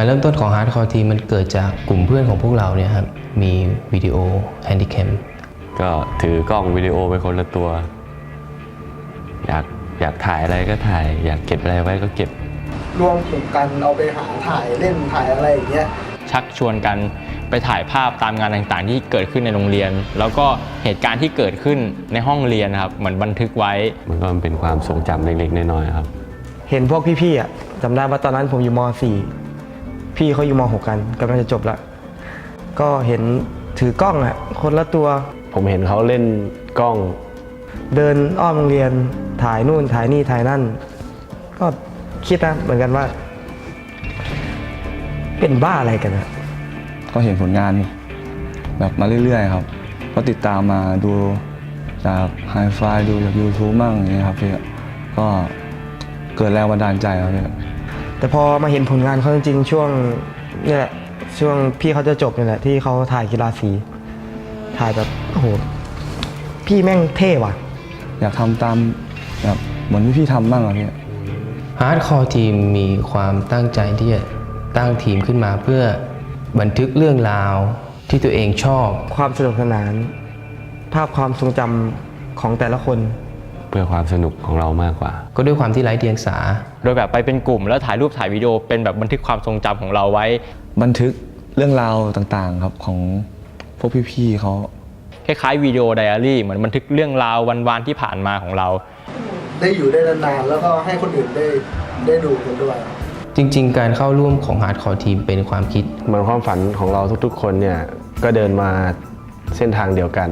การเริ่มต้นของฮาร์ดคอร์ทีมันเกิดจากกลุ่มเพื่อนของพวกเราเนี่ยครับ มีวิดีโอแฮนดิแคมก็ถือกล้องวิดีโอไปคนละตัว อยากอยากถ่ายอะไรก็ถ่าย อยากเก็บอะไรไว้ก็เก็บ รวมกลุ่มกันเอาไปหาถ่ายเล่นถ่ายอะไรอย่างเงี้ยชักชวนกันไปถ่ายภาพตามงานต่างๆ ที่เกิดขึ้นในโรงเรียน แล้วก็เหตุการณ์ที่เกิดขึ้นในห้องเรียนนะครับเหมือนบันทึกไว้ มันก็เป็นความทรงจำเล็กๆน้อยๆครับ เห็นพวกพี่ๆอะจำได้ว่าตอนนั้นผมอยู่ม .4 พี่เขาอยู่ม .6 กันกำลังจะจบละก็เห็นถือกล้องอะคนละตัว ผมเห็นเขาเล่นกล้อง เดินอ้อมโรงเรียนถ่ายนู่นถ่ายนี่ถ่ายนั่น ก็คิดนะเหมือนกันว่า เป็นบ้าอะไรกันนะก็เห็นผลงานแบบมาเรื่อยๆครับ ก็ติดตามมาดูจากไฮไฟดูจาก YouTube บ้างอย่างเงี้ยครับพี่ก็เกิดแรงบันดาลใจครับพี่ แต่พอมาเห็นผลงานเขาจริงๆ ช่วงเนี่ยแหละช่วงพี่เขาจะจบเนี่ยแหละที่เขาถ่ายกีฬาสี ถ่ายแบบโอ้โหพี่แม่งเท่ว่ะ อยากทำตามแบบเหมือนที่พี่ทำบ้างครับพี่ฮาร์ดคอร์ทีมมีความตั้งใจที่จะตั้งทีมขึ้นมาเพื่อบันทึกเรื่องราวที่ตัวเองชอบ ความสนุกสนาน ภาพความทรงจำของแต่ละคน เพื่อความสนุกของเรามากกว่า ก็ด้วยความที่ไร้เดียงสา โดยแบบไปเป็นกลุ่มแล้วถ่ายรูปถ่ายวิดีโอเป็นแบบบันทึกความทรงจำของเราไว้ บันทึกเรื่องราวต่างๆครับของพวกพี่ๆเขาคล้ายๆวิดีโอไดอารี่เหมือนบันทึกเรื่องราววันๆที่ผ่านมาของเรา ได้อยู่ได้นานๆแล้วก็ให้คนอื่นได้ได้ดูกันด้วย จริง ๆ การเข้าร่วมของฮาร์ดคอร์ทีมเป็นความคิดเหมือนความฝันของเราทุกๆ คนเนี่ยก็เดินมาเส้นทางเดียวกัน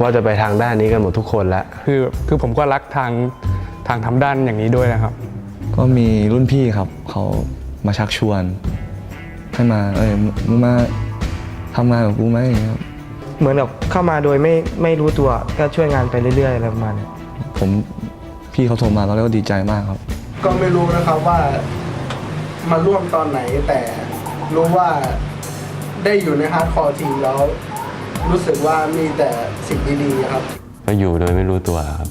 ว่าจะไปทางด้านนี้กันหมดทุกคนแล้ว คือคือผมก็รักทางทางทำด้านอย่างนี้ด้วยนะครับ ก็มีรุ่นพี่ครับเขามาชักชวนให้มาเอ้ยมึงมาทำงานกับกูไหมอย่างเงี้ยครับเหมือนแบบเข้ามาโดยไม่ไม่รู้ตัวก็ช่วยงานไปเรื่อยๆอะไรประมาณเนี้ยผมพี่เขาโทรมาตอนแรกก็ดีใจมากครับ ก็ไม่รู้นะครับว่ามาร่วมตอนไหนแต่รู้ว่าได้อยู่ในฮาร์ดคอร์ทีมแล้ว รู้สึกว่ามีแต่สิ่งดีๆครับ ก็อยู่โดยไม่รู้ตัวครับ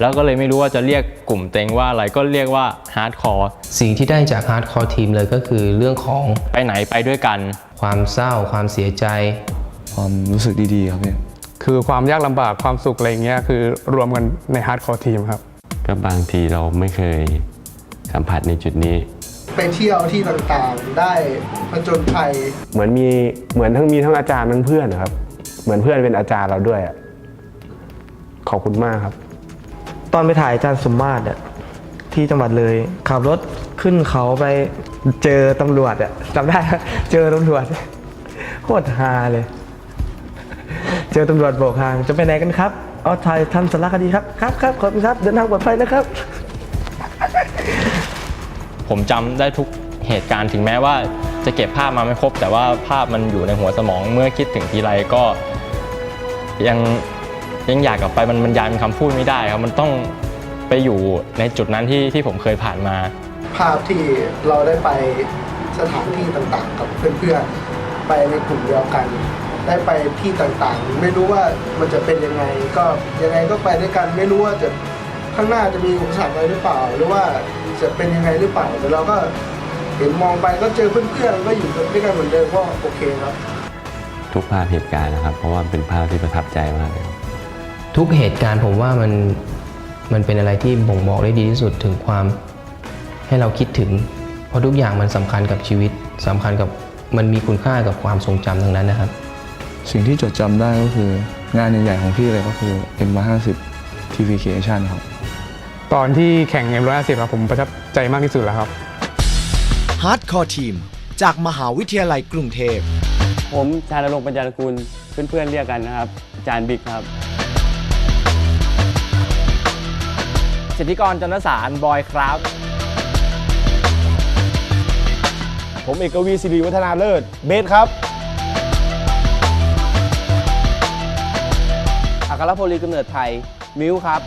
แล้วก็เลยไม่รู้ว่าจะเรียกกลุ่มเต็งว่าอะไรก็เรียกว่าฮาร์ดคอร์สิ่งที่ได้จากฮาร์ดคอร์ทีมเลยก็คือเรื่องของไปไหนไปด้วยกัน ความเศร้า ความเสียใจ ความรู้สึกดีๆครับพี่คือความยากลำบากความสุขอะไรอย่างเงี้ยคือรวมกันในฮาร์ดคอร์ทีมครับ ก็บางทีเราไม่เคยสัมผัสในจุดนี้ ไปเที่ยวที่ต่างๆ ได้ผจญภัย เหมือนมีเหมือนทั้งมีทั้งอาจารย์ทั้งเพื่อนนะครับ เหมือนเพื่อนเป็นอาจารย์เราด้วยอะขอบคุณมากครับ ตอนไปถ่ายอาจารย์สมมาตรอะที่จังหวัดเลยขับรถขึ้นเขาไปเจอตำรวจอะจำได้ปะเจอตำรวจโคตรฮาเลย เจอตำรวจโบกทางจะไปไหนกันครับ เอาถ่ายทำสารคดีครับครับครับขอบคุณครับเดินทางปลอดภัยนะครับ ผมจำได้ทุกเหตุการณ์ถึงแม้ว่าจะเก็บภาพมาไม่ครบ แต่ว่าภาพมันอยู่ในหัวสมองเมื่อคิดถึงทีไรก็ยังยังอยากกลับไปมันบรรยายเป็นคำพูดไม่ได้ครับมันต้องไปอยู่ในจุดนั้นที่ที่ผมเคยผ่านมา ภาพที่เราได้ไปสถานที่ต่างๆ กับเพื่อนๆไปในกลุ่มเดียวกัน ได้ไปที่ต่างๆ ไม่รู้ว่ามันจะเป็นยังไง ก็ยังไงก็ไปด้วยกัน ไม่รู้ว่าจะข้างหน้าจะมีอุปสรรคอะไรหรือเปล่า หรือว่า จะเป็นยังไงหรือเปล่าแต่เราก็เห็นมองไปก็เจอเพื่อนๆก็อยู่ด้วยกันเหมือนเดิมก็โอเคครับ ทุกภาพเหตุการณ์นะครับ เพราะว่าเป็นภาพที่ประทับใจมากเลยครับทุกเหตุการณ์ผมว่ามันมันเป็นอะไรที่บ่งบอกได้ดีที่สุดถึงความให้เราคิดถึง เพราะทุกอย่างมันสำคัญกับชีวิตสำคัญกับมันมีคุณค่ากับความทรงจำทั้งนั้นนะครับ สิ่งที่จดจำได้ก็คืองานใหญ่ๆของพี่เลยก็คือ M150 TV Creation ครับ ตอนที่แข่ง M150 ครับผมประทับใจมากที่สุดแล้วครับ ฮาร์ดคอร์ทีม จากมหาวิทยาลัยกรุงเทพ ผมชาญรงค์ปัญญากุลเพื่อนๆเรียกกันนะครับอาจารย์บิ๊กครับ สิทธิกรจันทสารบอยครับ ผมเอกวีศิริวัฒนาเลิศ เบสครับ อัครพลีกำเนิดไทย มิวครับ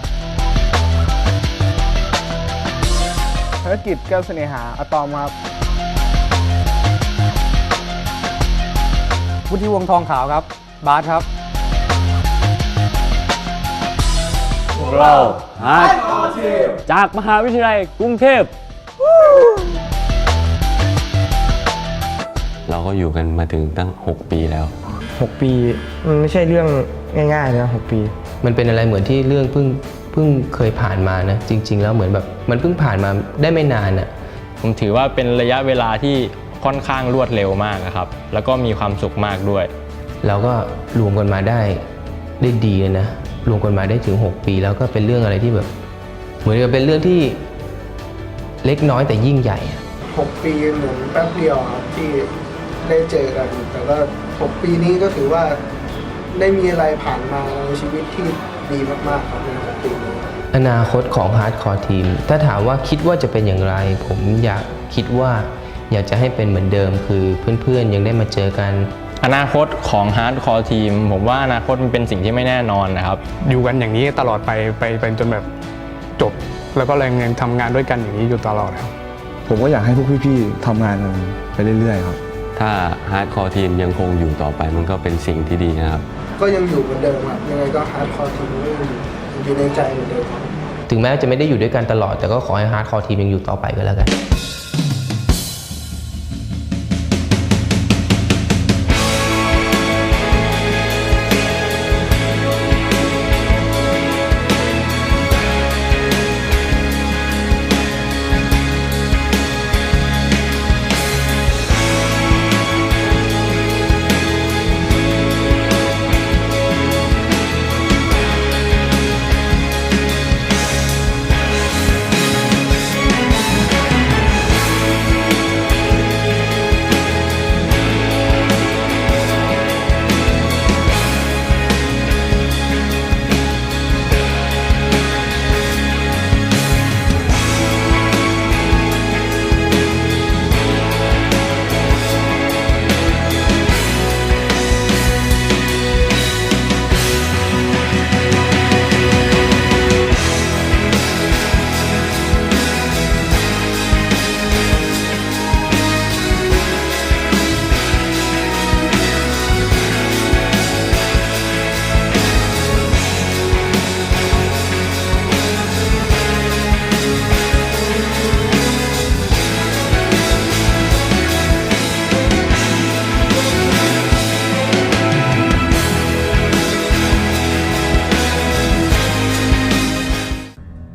รกิจแก้วเสน่หาอะตอมครับวุฒิวงศ์ทองขาวครับ บาสครับเราฮาร์ดจากมหาวิทยาลัยกรุงเทพ เราก็อยู่กันมาถึงตั้ง 6 ปีแล้ว 6 ปี มันไม่ใช่เรื่องง่ายๆนะ 6 ปี มันเป็นอะไรเหมือนที่เรื่องเพิ่งเพิ่งเคยผ่านมานะจริง ๆ แล้วเหมือนแบบมันเพิ่งผ่านมาได้ไม่นานอะผมถือว่าเป็นระยะเวลาที่ค่อนข้างรวดเร็วมากนะครับ แล้วก็มีความสุขมากด้วย เราก็รวมกันมาได้ได้ดีเลยนะรวมกันมาได้ถึง 6 ปี แล้วก็เป็นเรื่องอะไรที่แบบ เหมือนกับเป็นเรื่องที่เล็กน้อยแต่ยิ่งใหญ่อะ6ปีเหมือนแป๊บเดียวครับที่ได้เจอกัน แต่ก็6ปีนี้ก็ถือว่าได้มีอะไรผ่านมาในชีวิตที่ดีมากๆครับใน6ปีนี้ อนาคตของฮาร์ดคอร์ทีม ถ้าถามว่าคิดว่าจะเป็นอย่างไร ผมอยากคิดว่าอยากจะให้เป็นเหมือนเดิม คือเพื่อนๆยังได้มาเจอกัน อนาคตของฮาร์ดคอร์ทีม ผมว่าอนาคตมันเป็นสิ่งที่ไม่แน่นอนนะครับ อยู่กันอย่างนี้ตลอดไปไปไปจนแบบจบ แล้วก็แรงยังทำงานด้วยกันอย่างนี้อยู่ตลอดครับ ผมก็อยากให้พวกพี่ๆทำงานกันไปเรื่อยๆครับ ถ้าฮาร์ดคอร์ทีมยังคงอยู่ต่อไปมันก็เป็นสิ่งที่ดีนะครับ ก็ยังอยู่เหมือนเดิมครับยังไงก็ฮาร์ดคอร์ทีมก็ยังอยู่ อยู่ในใจเหมือนเดิมถึงแม้จะไม่ได้อยู่ด้วยกันตลอด แต่ก็ขอให้ฮาร์ดคอร์ทีมยังอยู่ต่อไปก็แล้วกัน